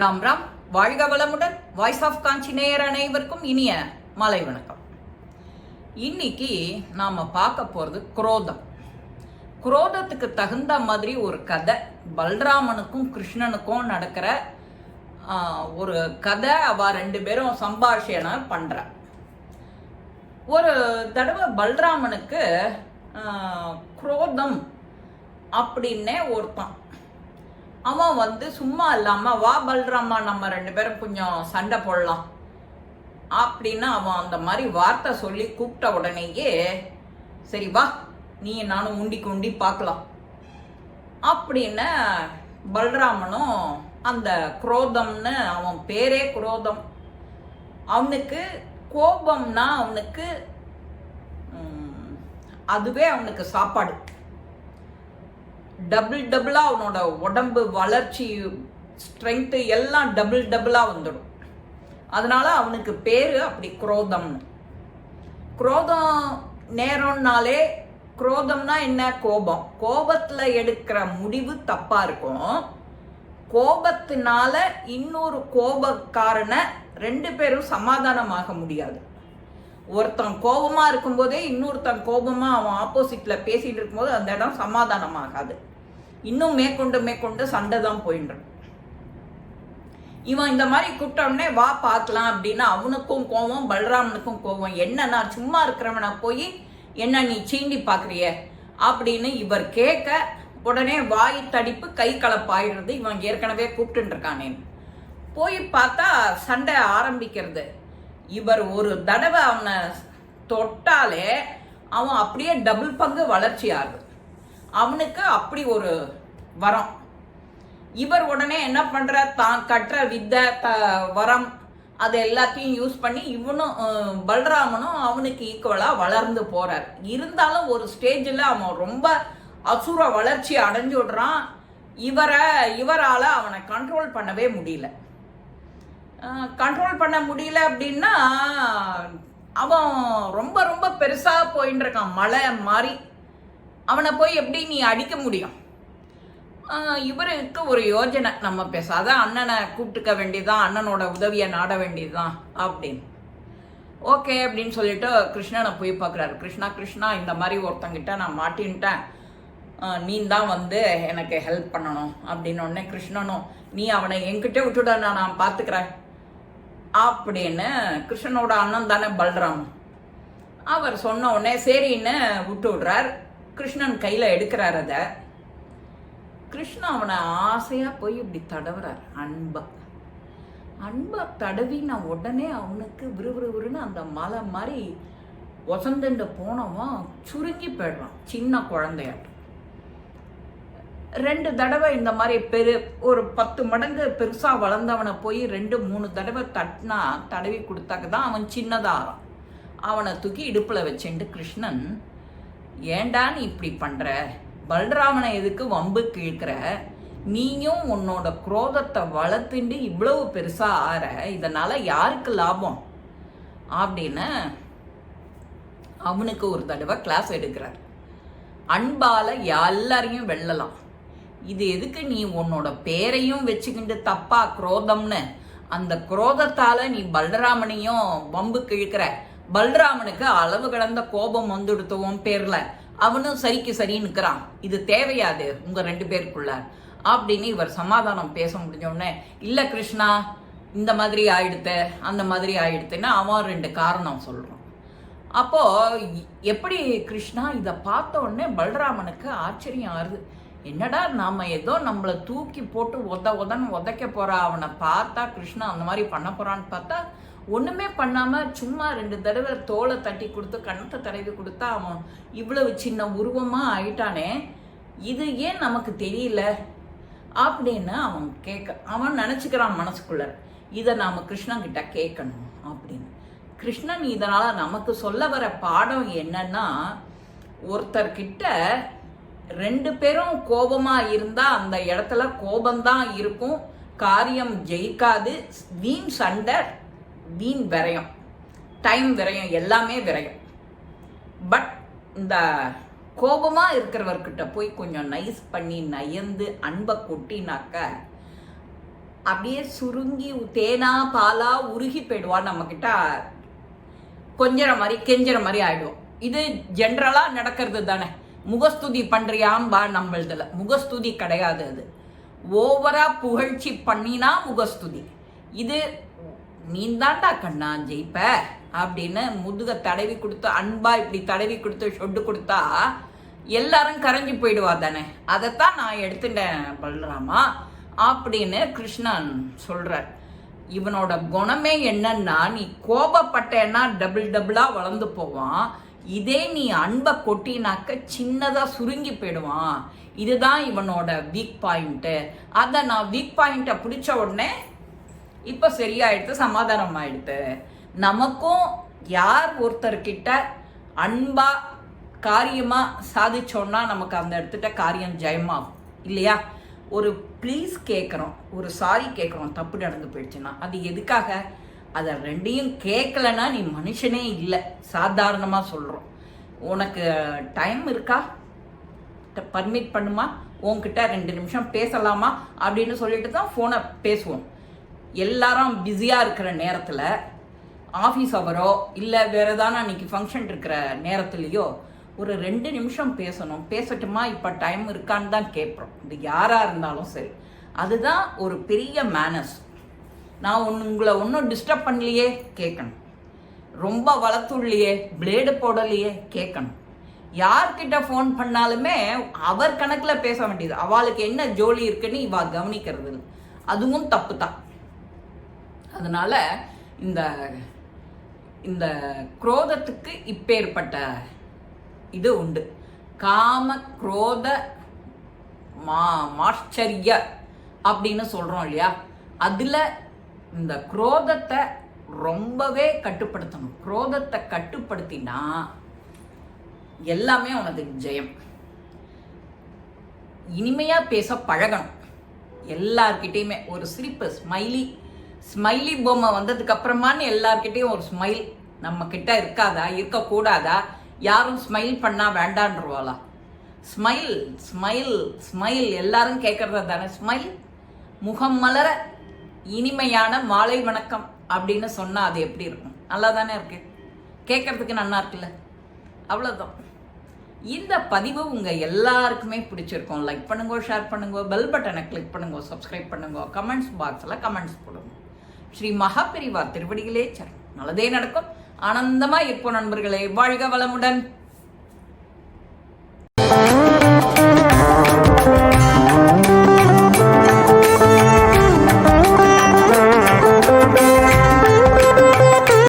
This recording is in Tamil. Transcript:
ராம் ராம் வாழ்க வளமுடன். வாய்ஸ் ஆஃப் காஞ்சி நேயர் அனைவருக்கும் இனிய மாலை வணக்கம். இன்னைக்கு நாம பார்க்க போறது குரோதம். குரோதத்துக்கு தகுந்த மாதிரி ஒரு கதை பல்ராமனுக்கும் கிருஷ்ணனுக்கும் நடக்கிற ஒரு கதை அவ ரெண்டு பேரும் சம்பாஷணை பண்ற. ஒரு தடவை பல்ராமனுக்கு குரோதம் அப்படின்னே ஒருத்தன். அவன் வந்து சும்மா இல்லாம வா பல்ராமா நம்ம ரெண்டு பேரும் கொஞ்சம் சண்டை போடலாம். அப்படின்னு அவன் அந்த மாதிரி வார்த்தை சொல்லி கூப்பிட்ட உடனேயே சரி வா. நீ நானும் உண்டி குண்டி பார்க்கலாம். அப்படின்னு பல்ராமனும் அந்த குரோதம்னு அவன் பேரே குரோதம். அவனுக்கு கோபம்னா அவனுக்கு அதுவே அவனுக்கு சாப்பாடு. டபுள் டபுளாக அவனோட உடம்பு வளர்ச்சி ஸ்ட்ரென்த்து எல்லாம் டபுள் டபுளாக வந்துடும். அதனால அவனுக்கு பேர் அப்படி குரோதம்னு. குரோதம் நேரம்னாலே குரோதம்னா என்ன? கோபம். கோபத்தில் எடுக்கிற முடிவு தப்பாக இருக்கும். கோபத்தினால இன்னொரு கோபக்காரனை ரெண்டு பேரும் சமாதானமாக முடியாது. ஒருத்தன் கோபமாக இருக்கும்போதே இன்னொருத்தன் கோபமாக அவன் ஆப்போசிட்டில் பேசிகிட்டு இருக்கும்போது அந்த இடம் சமாதானமாகாது. இன்னும் மேற்கொண்டு மேற்கொண்டு சண்டை தான் போயின்றான் இவன் இந்த மாதிரி கூப்பிட்டோடனே வா பார்க்கலாம் அப்படின்னா அவனுக்கும் கோவம் பலராமனுக்கும் கோவம். என்னன்னா சும்மா இருக்கிறவனை போய் என்ன நீ சீண்டி பார்க்குறிய? அப்படின்னு இவர் கேட்க உடனே வாய் தடிப்பு கை கலப்பாயிடுறது இவன் ஏற்கனவே கூப்பிட்டுருக்கானே போய் பார்த்தா சண்டை ஆரம்பிக்கிறது. இவர் ஒரு தடவை அவனை தொட்டாலே அவன் அப்படியே டபுள் பங்கு வளர்ச்சி ஆகுது அவனுக்கு அப்படி ஒரு வரம். இவர் உடனே என்ன பண்ற? தான் கட்டுற வித்தை த வரம் அது எல்லாத்தையும் யூஸ் பண்ணி இவனும் பல்ராமனும் அவனுக்கு ஈக்குவலாக வளர்ந்து போறார். இருந்தாலும் ஒரு ஸ்டேஜில் அவன் ரொம்ப அசுர வளர்ச்சி அடைஞ்சு விடுறான். இவரை இவரால் அவனை கண்ட்ரோல் பண்ணவே முடியல. கண்ட்ரோல் பண்ண முடியல அப்படின்னா அவன் ரொம்ப ரொம்ப பெருசாக போயின்னு இருக்கான். மலை மாதிரி அவனை போய் எப்படி நீ அடிக்க முடியும்? இவருக்கு ஒரு யோஜனை. நம்ம பேசாத அண்ணனை கூப்பிட்டுக்க வேண்டியதுதான் அண்ணனோட உதவியை நாட வேண்டியதுதான் அப்படின்னு. ஓகே அப்படின்னு சொல்லிட்டு கிருஷ்ணனை போய் பார்க்குறாரு. கிருஷ்ணா கிருஷ்ணா இந்த மாதிரி ஒருத்தங்கிட்ட நான் மாட்டின்ட்டேன். நீ தான் வந்து எனக்கு ஹெல்ப் பண்ணணும் அப்படின்னு உடனே கிருஷ்ணனும் நீ அவனை என்கிட்ட விட்டுட நான் நான் பார்த்துக்கிறேன் அப்படின்னு கிருஷ்ணனோட அண்ணன் தானே பல்ராம். அவர் சொன்ன உடனே சரின்னு விட்டு விடுறார் கிருஷ்ணன் கையில் எடுக்கிறார் அதை. கிருஷ்ணா அவனை ஆசையாக போய் இப்படி தடவுறார். அன்பா. அன்பா தடவின உடனே அவனுக்கு விறுவிறுவிறுன்னு அந்த மலை மாதிரி வசந்துண்டு போனவன் சுருங்கி போயிடுறான். சின்ன குழந்தையாட்டம் ரெண்டு தடவை இந்த மாதிரி பெரு ஒரு பத்து மடங்கு பெருசாக வளர்ந்தவனை போய் ரெண்டு மூணு தடவை தட்டினா தடவி கொடுத்தாக்க தான் அவன் சின்னதாகிறான் அவனை தூக்கி இடுப்பில் வச்சுட்டு கிருஷ்ணன் ஏன்டா நீ இப்படி பண்ணுற பல்ராமனை எதுக்கு வம்பு கேட்குற நீயும் உன்னோட குரோதத்தை வளர்த்துண்டு இவ்வளவு பெருசாக ஆற இதனால் யாருக்கு லாபம்? அப்படின்னு அவனுக்கு ஒரு தடவை கிளாஸ் எடுக்கிறார். அன்பால் எல்லாரையும் வெல்லலாம். இது எதுக்கு நீ உன்னோட பேரையும் வச்சுக்கிட்டு தப்பா குரோதம்னு? அந்த குரோதத்தால் நீ பல்ராமனையும் வம்பு கிழக்கிற. பல்ராமனுக்கு அளவு கடந்த கோபம் வந்துடுத்தவும் பேர்ல. அவனும் சரிக்கு சரின்னு நிற்கிறான் இது தேவையாது உங்க ரெண்டு பேருக்குள்ள. அப்படின்னு இவர் சமாதானம் பேச முடிஞ்சோடனே இல்லை கிருஷ்ணா இந்த மாதிரி ஆயிடுத்து அந்த மாதிரி ஆயிடுத்துன்னு அவன் ரெண்டு காரணம் சொல்கிறான் அப்போது எப்படி கிருஷ்ணா இதை பார்த்த உடனே பலராமனுக்கு ஆச்சரியம் ஆறுது. என்னடா நாம் ஏதோ நம்மளை தூக்கி போட்டு உத உதன்னு உதைக்க போகிறா அவனை பார்த்தா கிருஷ்ணா அந்த மாதிரி பண்ண போகிறான்னு பார்த்தா ஒன்றுமே பண்ணாமல் சும்மா ரெண்டு தடவை தோலை தட்டி கொடுத்து கண்ணத்தை தடவி கொடுத்தா அவன் இவ்வளவு சின்ன உருவமாக ஆயிட்டானே இது ஏன் நமக்கு தெரியல? அப்படின்னு அவன் கேட்க அவன் நினச்சிக்கிறான் மனசுக்குள்ள இதை நாம் கிருஷ்ணன்கிட்ட கேட்கணும் அப்படின்னு. கிருஷ்ணன் இதனால் நமக்கு சொல்ல வர பாடம் என்னன்னா ஒருத்தர்கிட்ட ரெண்டு பேரும் கோபமா இருந்தா அந்த இடத்துல கோபம்தான் இருக்கும். காரியம் ஜெயிக்காது. வீண் சண்டை வீண் விரயம். டைம் விரயம் எல்லாமே விரயம். பட் இந்த கோபமா இருக்கிறவர்கிட்ட போய் கொஞ்சம் நைஸ் பண்ணி நயந்து அன்பை கொட்டினாக்க அப்படியே சுருங்கி தேனா பாலா உருகி போயிடுவா நம்ம கிட்ட கொஞ்சற மாதிரி கெஞ்சற மாதிரி ஆயிடுவோம். இது ஜென்ரலா நடக்கிறது தானே. முகஸ்துதி பண்றியாம்பா நம்மளதுல முகஸ்துதி கிடையாது அது. ஓவராக புகழ்ச்சி பண்ணினா முகஸ்துதி. இது நீ தாண்டா கண்ணா ஜெயிப்ப அப்படின்னு முதுக தடவி கொடுத்து அன்பா இப்படி தடவி கொடுத்து சொட்டு கொடுத்தா எல்லாரும் கரைஞ்சி போயிடுவா தானே. அதைத்தான் நான் எடுத்துட்டேன் பல்ராமா அப்படின்னு கிருஷ்ணன் சொல்றார். இவனோட குணமே என்னன்னா நீ கோபப்பட்டேன்னா டபுள் டபுளா வளர்ந்து போவான். இதே நீ அன்பை கொட்டினாக்க சின்னதாக சுருங்கி போயிடுவான். இதுதான் இவனோட வீக் பாயிண்ட்டு அதை நான் வீக் பாயிண்ட்டை பிடிச்ச உடனே இப்போ சரியாயிடுத்து சமாதானம் ஆயிடுத்து நமக்கும் யார் ஒருத்தர்கிட்ட அன்பா காரியமாக சாதிச்சோன்னா நமக்கு அந்த இடத்துட்ட காரியம் ஜெயமாகும். இல்லையா? ஒரு ப்ளீஸ் கேட்குறோம் ஒரு சாரி கேட்குறோம் தப்பு நடந்து போயிடுச்சுன்னா அது எதுக்காக? அதை ரெண்டையும் கேட்கலன்னா நீ மனுஷனே இல்லை. சாதாரணமாக சொல்கிறோம் உனக்கு டைம் இருக்கா? பர்மிட் பண்ணுமா? உன்கிட்ட ரெண்டு நிமிஷம் பேசலாமா? அப்படின்னு சொல்லிட்டு தான் ஃபோனை பேசுவோம். எல்லாரும் பிஸியாக இருக்கிற நேரத்தில் ஆஃபீஸ் அவரோ இல்லை வேறு ஏதாவது அன்னைக்கு ஃபங்க்ஷன் இருக்கிற நேரத்துலையோ ஒரு ரெண்டு நிமிஷம் பேசணும். பேசட்டுமா? இப்போ டைம் இருக்கான்னு தான் கேட்குறோம் இது யாராக இருந்தாலும் சரி. அதுதான் ஒரு பெரிய மேனஸ் நான் ஒன்று உங்களை ஒன்றும் டிஸ்டர்ப் பண்ணலையே கேட்கணும். ரொம்ப வளர்த்துள்ளியே பிளேடு போடலையே கேட்கணும். யார்கிட்ட ஃபோன் பண்ணாலுமே அவர் கணக்கில் பேச வேண்டியது. அவளுக்கு என்ன ஜோலி இருக்குன்னு இவா கவனிக்கிறது அதுவும் தப்பு தான் அதனால இந்த இந்த குரோதத்துக்கு இப்பேற்பட்ட இது உண்டு. காம குரோத மா மாச்சரிய அப்படின்னு சொல்கிறோம் இல்லையா? அதில் இந்த குரோதத்தை ரொம்பவே கட்டுப்படுத்தணும். குரோதத்தை கட்டுப்படுத்தினா எல்லாமே உனக்கு ஜெயம். இனிமையாக பேச பழகணும். எல்லார்கிட்டேயுமே ஒரு சிரிப்பு ஸ்மைலி ஸ்மைலி பொம்மை வந்ததுக்கு அப்புறமான்னு எல்லார்கிட்டேயும் ஒரு ஸ்மைல் நம்ம கிட்ட இருக்காதா? இருக்கக்கூடாதா? யாரும் ஸ்மைல் பண்ணா வேண்டான்றவாளா? ஸ்மைல் ஸ்மைல் ஸ்மைல் எல்லாரும் கேட்கறதா தானே ஸ்மைல் முகம் மலர இனிமையான மாலை வணக்கம் அப்படின்னு சொன்னால் அது எப்படி இருக்கும்? நல்லா தானே இருக்கு? கேட்கறதுக்கு நல்லா இருக்குல்ல? அவ்வளோதான் இந்த பதிவு உங்கள் எல்லாருக்குமே பிடிச்சிருக்கும். லைக் பண்ணுங்க ஷேர் பண்ணுங்க பெல் பட்டனை கிளிக் பண்ணுங்க சப்ஸ்கிரைப் பண்ணுங்க கமெண்ட்ஸ் பாக்ஸில் கமெண்ட்ஸ் போடுங்க. ஸ்ரீ மகாபெரிவா திருவடிகளே சரி நல்லதே நடக்கும். ஆனந்தமாக இருப்போம் நண்பர்களே. வாழ்க வளமுடன்.